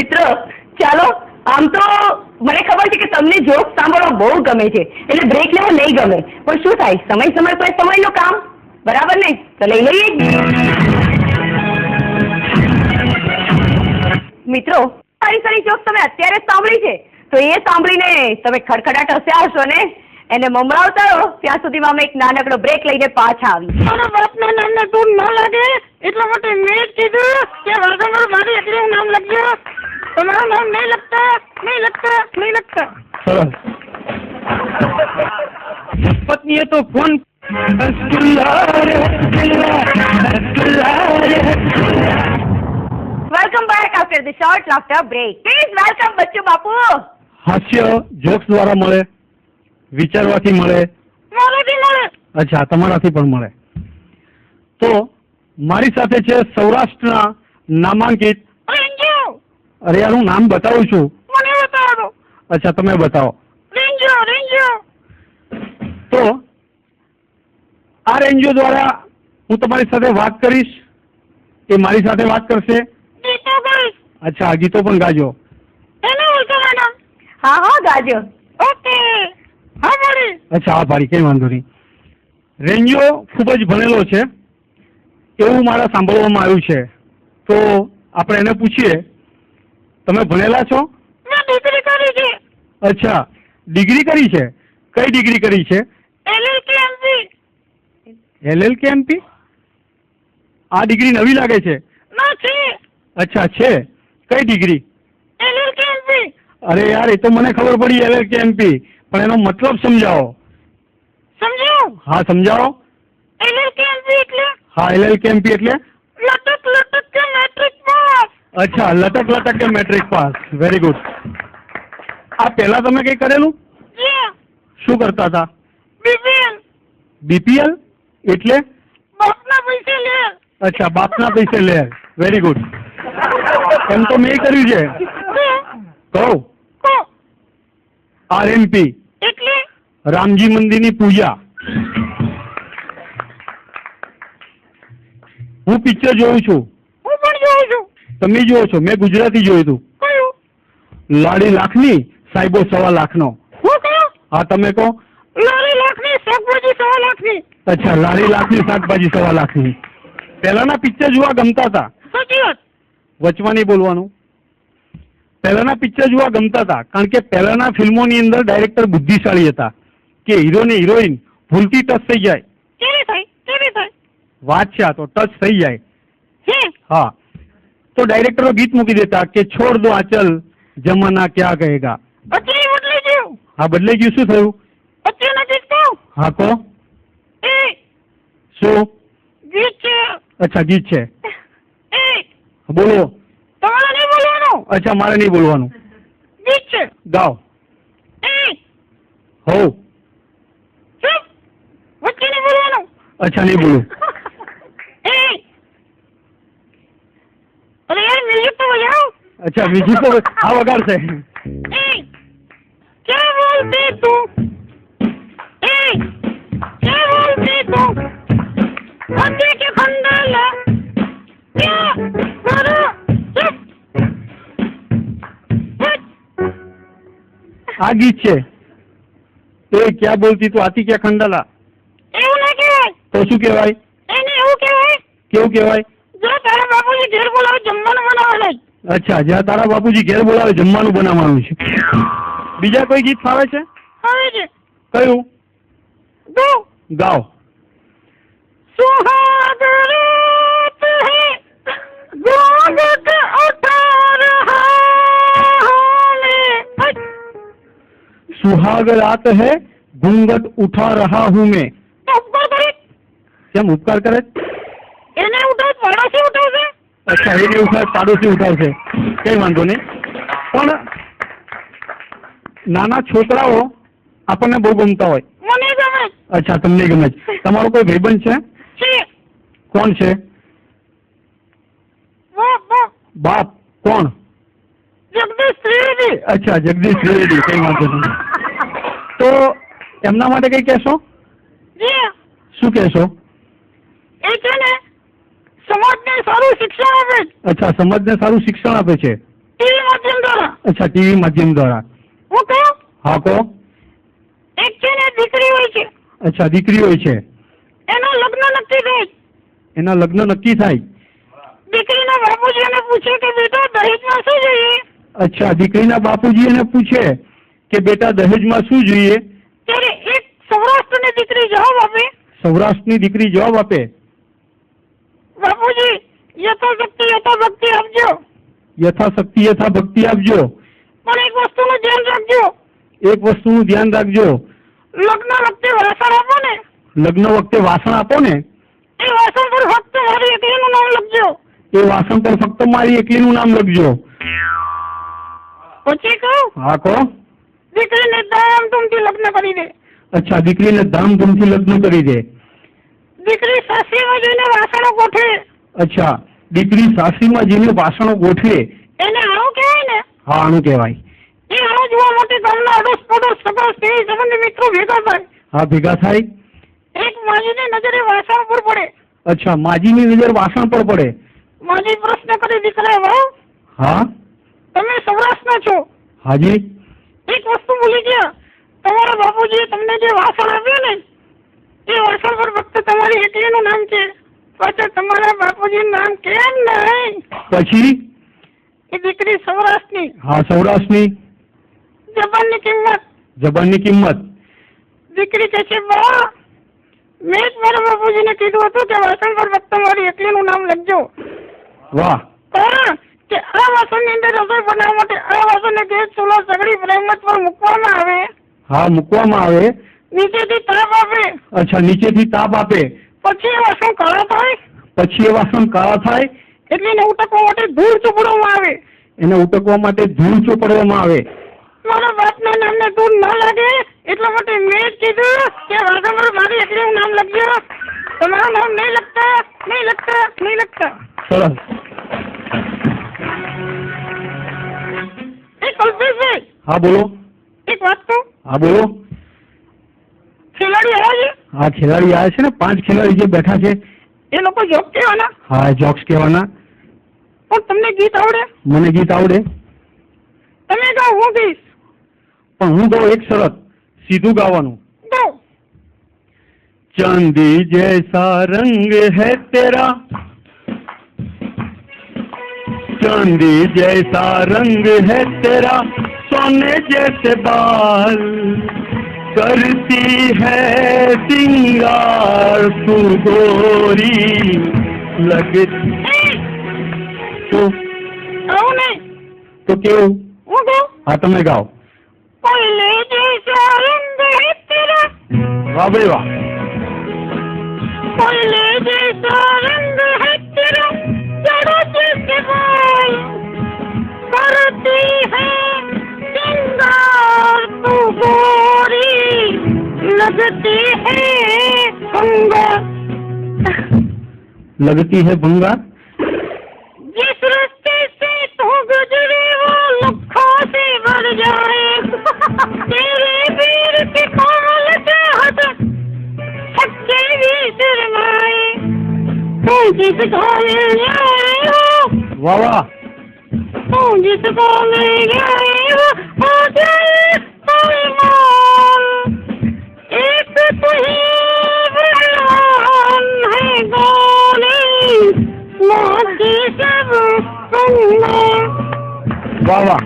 મિત્રો, ચાલો, આમ તો મને ખબર છે કે તમને જોક સાંભળવા બહુ ગમે છે, એટલે બ્રેક લેવો નહીં ગમે. પણ શું થાય? સમય સમય પર સમયનું કામ? બરાબર ને? તો લઈ લઈએ. મિત્રો સારી સારી જોક તમે અત્યારે સાંભળી છે. તો એ સાંભળીને તમે ખડખડાટ હસ્યા હશો ને? એને મમરાવતા રહો. ત્યાં સુધીમાં અમે એક નાનકડો બ્રેક લઈને પાછા આવી મારા બાપના નામને તું ન લાગે. એટલા માટે મેં કીધું કે વર્ગમાં મારી એકલું નામ લખજો. તમારું નામ નહીં લખતા નહીં લખતા નહીં લખતા પત્નીએ તો phone welcome back after the short laughter break please welcome Bachchu Bapu હાસ્ય જોક્સ દ્વારા મળે વિચારવાથી મળે. મારાથી મળે. અચ્છા તમારાથી પણ મળે. તો મારી સાથે છે સૌરાષ્ટ્રના નામાંકિત અરે યાર હું નામ બતાવું છું. મને બતાવો અચ્છા તમે બતાવો. રેન્જો રેન્જો તો આ રેન્જો દ્વારા હું તમારી સાથે વાત કરીશ. એ મારી સાથે વાત કરશે. ગીતો ગાઈશ અચ્છા ગીતો પણ ગાજો. એને ઓળખવાના હા હા ગાજો. ઓકે. હા ભાડી અચ્છા હા ભાડી કઈ વાંધો નહીં. રેન્જો ખૂબ જ ભણેલો છે. એવું મારા સાંભળવામાં આવ્યું છે. તો આપણે એને પૂછીએ તમે ભણેલા છો? મેં ડિગ્રી કરી છે. અચ્છા. ડિગ્રી કરી છે? કઈ ડિગ્રી કરી છે? કે એમપી આ ડિગ્રી નવી લાગે છે? ના છે. અચ્છા છે. કઈ ડિગ્રી અરે યાર એ તો મને ખબર પડી એલએલ કે એમપી પણ એનો મતલબ સમજાવો. સમજાવો? હા સમજાવો. એલએલકે એમપી એટલે? હા એલએલ કે એમપી એટલે? અચ્છા લટક લટક કે મેટ્રિક પાસ. વેરી ગુડ આ પહેલા તમે કઈ કરેલું? શું કરતા હતા? બીપીએલ બીપીએલ એટલે? બાપના પૈસે લે. અચ્છા બાપના પૈસે લે. વેરી ગુડ એમ તો મેં કર્યું છે. કહું. આરએમપી એટલે? રામજી મંદિરની પૂજા. હું પિક્ચર જોઉં છું. તમે જોયો છો મેં ગુજરાતી જોયું હતું. લાડી લાખની સાહેબો સવા લાખનો. હું હા તમે કહો. લારી લાખની શાકભાજી સવા લાખની. અચ્છા લાડી લાખની શાકભાજી સવા લાખની. પહેલાના પિક્ચર જોવા ગમતા હતા. વચમાં નહીં બોલવાનું. પહેલાના પિક્ચર જોવા ગમતા હતા કારણ કે પહેલાના ફિલ્મોની અંદર ડાયરેક્ટર બુદ્ધિશાળી હતા. કે હીરો ને હિરોઈન ભૂલથી ટચ થઈ જાય. વાત છે આ તો ટચ થઈ જાય. હા. તો ડાયરેક્ટરો ગીત મૂકી દેતા કે છોડ દો આચલ જમાના ક્યાં કહેગા અત્યારે બદલાઈ ગયું હા બદલાઈ ગયું શું થયું? અત્યારે નથી કહું હા એ. શું? ગીત છે. અચ્છા ગીત છે. એ. બોલો. તમારે નહીં બોલવાનું? અચ્છા મારે નહીં બોલવાનું. ગીત છે. ગાઓ. એ. હો ચૂપ. વચ્ચે નહીં બોલવાનું. અચ્છા નહીં બોલું એ અરે યાર મ્યુઝિક તો બજાવો અચ્છા બીજી તો આ વગાડશે કે બોલતી તું? એ કે બોલતી તું? પતિ કે ખંડેલા? કે મારો? આ ગીત છે. એ ક્યાં બોલતી તું? આતી ક્યાં ખંડાલા? એવું ના કહેવાય. તો શું કહેવાય? એને એવું કહેવાય? કેવું કહેવાય? જો તારા બાપુજી ઘેર બોલાવે જમવાનું બનાવવા નહીં. અચ્છા જ્યાં તારા બાપુજી ઘેર બોલાવે જમવાનું બનાવવાનું છે. બીજા કોઈ ગીત ફાવે છે? આવે છે. કયું? ગાઓ. ગાઓ. સુહાગ રાત હે. ગોગટ ઉઠા રહા સુહાગ રાત હે ઘૂંઘટ ઉઠા રહા હું મેં. ઉપકાર કરે. કેમ ઉપકાર કરે? એને ઉઠાવ પડે અચ્છા એ દિવસ પાડોશી ઉઠાવશે. કઈ વાંધો નહીં. પણ નાના છોકરાઓ આપણને બહુ ગમતા હોય. મને ગમે. અચ્છા તમને ગમે છે તમારો કોઈ ભાઈબંધ છે? છે. કોણ છે? બાપ કોણ? જગદીશ ત્રિવેદી. અચ્છા જગદીશ ત્રિવેદી કઈ વાંધો નહીં. તો એમના માટે કઈ કહેશો? શું કહેશો? એ છે ને સમાજને સારું શિક્ષણ આપે છે. અચ્છા સમાજને સારું શિક્ષણ આપે છે. ટીવી માધ્યમ દ્વારા. અચ્છા ટીવી માધ્યમ દ્વારા. હું કહું? હા કહો. એક છે ને દીકરી હોય છે. અચ્છા દીકરી હોય છે. એના લગ્ન નક્કી થાય. એના લગ્ન નક્કી થાય? દીકરીના બાપુજી એને પૂછે કે બેટા દહેજમાં શું જોઈએ? અચ્છા દીકરીના બાપુજી એને પૂછે કે બેટા દહેજમાં શું જોઈએ? ત્યારે એક સૌરાષ્ટ્રની દીકરી જવાબ આપે. સૌરાષ્ટ્રની દીકરી જવાબ આપે? બાપુજી યથાશક્તિ યથાભક્તિ આપજો યથાશક્તિ યથા ભક્તિ આપજો પણ એક વસ્તુનું ધ્યાન રાખજો। એક વસ્તુનું ધ્યાન રાખજો। લગ્ન વખતે વાસણ આપો ને। લગ્ન વખતે વાસણ આપો ને। એ વાસણ પર ફક્ત મારી એકલીનું નામ લખજો। એ વાસણ પર ફક્ત મારી એકલીનું નામ લખજો. પછી કહું? હા કહો. દીકરીને ધામધૂમથી લગ્ન કરી દે। અચ્છા દીકરીને ધામધૂમથી લગ્ન કરી દે. દીકરી સાસરીમાં જઈને વાસણો ગોઠવે અચ્છા દીકરી સાસરીમાં જઈને વાસણો ગોઠવે. એને આવું કહેવાય ને? હા આનું કહેવાય. એ આવું જોવા માટે ગામના અડોશ પડોસ સગા સ્ત્રી સંબંધી મિત્રો ભેગા થાય. હા ભેગા થાય? એક માજીની નજરે વાસણ પર પડે. અચ્છા માજીની નજર વાસણ પર પડે? માજી પ્રશ્ન કરી દીકરા વાવ હા? તમે સૌરાષ્ટ્રના છો. હાજી? એક વસ્તુ ભૂલી ગયા. તમારા બાપુજીએ તમને જે વાસણ આપ્યું ને એ વર્ષો પર ફક્ત તમારી એકલીનું નામ છે? પાછળ તમારા બાપુજીનું નામ કેમ નહીં? પછી? એ દીકરી સૌરાષ્ટ્રની. હા સૌરાષ્ટ્રની. જબાનની કિંમત. જબાનની કિંમત. દીકરી કહે છે બા મેં જ મારા બાપુજીને કીધું હતું કે વાસણ પર ફક્ત મારી એકલીનું નામ લખજો. વાહ. પણ કે આ વાસણની અંદર રસોઈ બનાવવા માટે આ વાસણને ગેસ ચૂલો સગડી પ્રેમત પર મૂકવામાં આવે. હા મૂકવામાં આવે. નીચેથી તાપ આપે. અચ્છા નીચેથી તાપ આપે. પછી એ વાસણ કાળા થાય? પછી એ વાસણ કાળા થાય? એટલે એને ઉટકવા માટે ધૂળ ચોપડવામાં આવે. એને ઉટકવા માટે ધૂળ ચોપડવામાં આવે. મારા બાપના નામને ધૂળ ન લાગે એટલા માટે મેં કીધું કે વાસણ મારી એટલે હું નામ લખજો તમારું નામ નહીં લખતા નહીં લખતા નહીં લખતા. સરસ. એ કલ્પેશભાઈ. હા બોલો. એક વાત કહું? હા બોલો. ખેલાડી આવ્યા છે આ ખેલાડી આવ્યા છે ને પાંચ ખેલાડી જે બેઠા છે એ લોકો જોબ કહેવાના હા જોક્સ કહેવાના પણ તમને ગીત આવડે મને ગીત આવડે તમે ગાઓ હું ગઈશ પણ હું કહું એક શરત સીધું ગાવાનું ગાઓ चांदी जैसा रंग है तेरा चांदी जैसा रंग है तेरा सोने जैसे बाल करती है सिंगार तू गोरी लगती એ તો આવું નહીં તો કેવું હું ગાઉં હા તમે ગાઓ કોયલે જૈસા રંગ હે તેરા વાહ ભાઈ વાહ कोयले जैसा रंग है तेरा जड़ों लगती है अंगा लगती है भंगा? जिस रास्ते से तू गुजरे वो लखों से भर जाए। तेरे वीर के कमल चाहत सच्चे भी शर्माए तू जिसको मिल जाए वाह वाह। तू जिसको मिल जाए वो हो जाए। વાહ વાહ.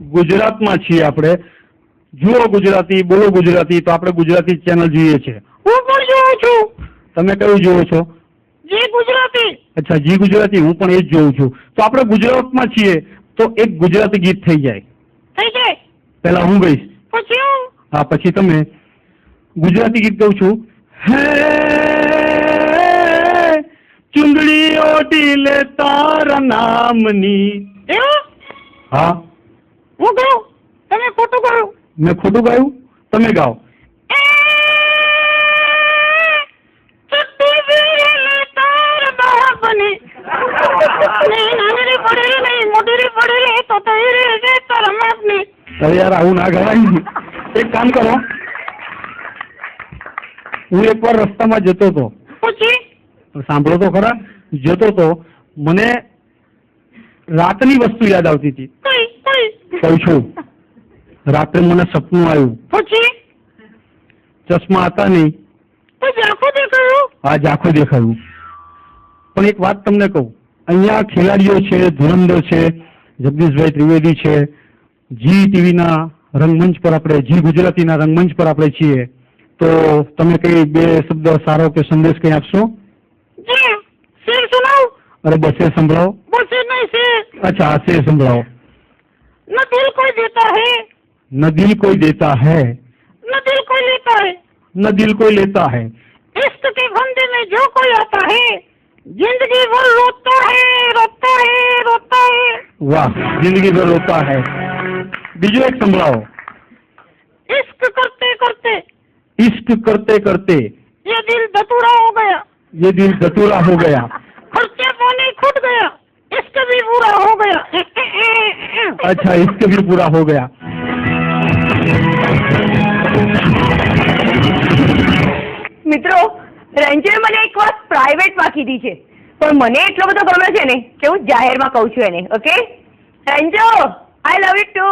ગુજરાતમાં છીએ આપણે. જુઓ ગુજરાતી બોલો ગુજરાતી તો આપણે ગુજરાતી ચેનલ જોઈએ છે. હું પણ જોઉં છું. તમે કયું જોવો છો? જી ગુજરાતી. અચ્છા જી ગુજરાતી હું પણ એ જ જોઉં છું. તો આપણે ગુજરાતમાં છીએ તો એક ગુજરાતી ગીત થઈ જાય. થઈ જાય. પહેલા હું ગઈશ પછી હું? હા પછી તમે. ગુજરાતી ગીત ગાઉં છું. હે ચુંદડી ઓટી લે તારા નામની. એવું? હા. હું ગાઉં? તમે ખોટું ગાયું મેં ખોટું ગાયું? તમે ગાઓ. અરે યાર આવું ના ગવાય એક કામ કરો. હું એકવાર રસ્તામાં જતો હતો. સાંભળો તો ખરા. જતો હતો. મને રાતની વસ્તુ યાદ આવતી હતી. કહું છું. રાત્રે મને સપનું આવ્યું. પછી? ચશ્મા હતા નહીં. આ આખો દેખાયું? દેખાયું. પણ એક વાત તમને કહું. અહીંયા ખેલાડીઓ છે ધુરંધર છે જગદીશભાઈ ત્રિવેદી છે જી ટીવીના રંગમંચ પર આપણે જી ગુજરાતીના રંગમંચ પર આપણે છીએ તો તમે કઈ બે શબ્દ સારો કે સંદેશ કઈ આપશો જી શેર સુનાવ અરે બસે સંભળાવો બસ ये नहीं से અચ્છા આ શેર સંભળાવો न दिल कोई देता है ન દિલ કોઈ દેતા હૈ न दिल कोई लेता है ન દિલ કોઈ લેતા હૈ इश्क के फंदे में जो कोई आता है जिंदगी भर रोता है रोता है रोता है વાહ જિંદગી ભર રોતા હૈ બીજો એક સંભળાવો इश्क करते करते इश्क करते करते ये दिल धतूरा हो गया ये दिल धतूरा हो गया खर्चे पानी खुट गया इश्क भी पूरा हो गया अच्छा इसके भी पूरा हो गया મિત્રો રંજને મને એક વાત પ્રાઇવેટમાં કીધી છે પણ મને એટલો બધો ગમે છે ને કે હું જાહેરમાં કહું છું એને okay Ranjo I love you too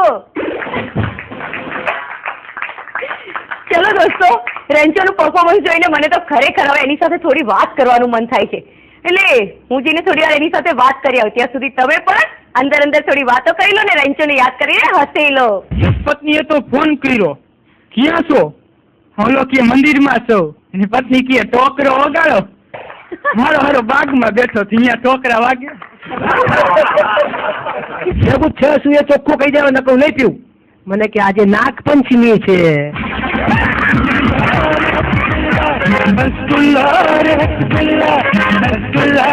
ચલો દોસ્તો, રેન્ચોનું પરફોર્મન્સ જોઈને મને તો ખરેખર હવે એની સાથે થોડી વાત કરવાનું મન થાય છે. એટલે હું જઈને થોડી વાર એની સાથે વાત કરી આવું, ત્યાં સુધી તમે પણ અંદર અંદર થોડી વાતો કરી લો ને રેન્ચોને યાદ કરીને હસી લો. પત્નીએ તો ફોન કર્યો. ક્યાં છો? હલો કે મંદિરમાં છો. એની પત્ની કે ટોકરો વગાડો મારો હારો બાગમાં બેઠો અહીંયા ટોકરા વાગે. ભેગું છે શું એ ચોખ્ખું કહી દેવા નકર નહીં પીવું. મને કે આજે નાગ પંચમી છે રસગુલ્લા રે રસગુલ્લા રસગુલ્લા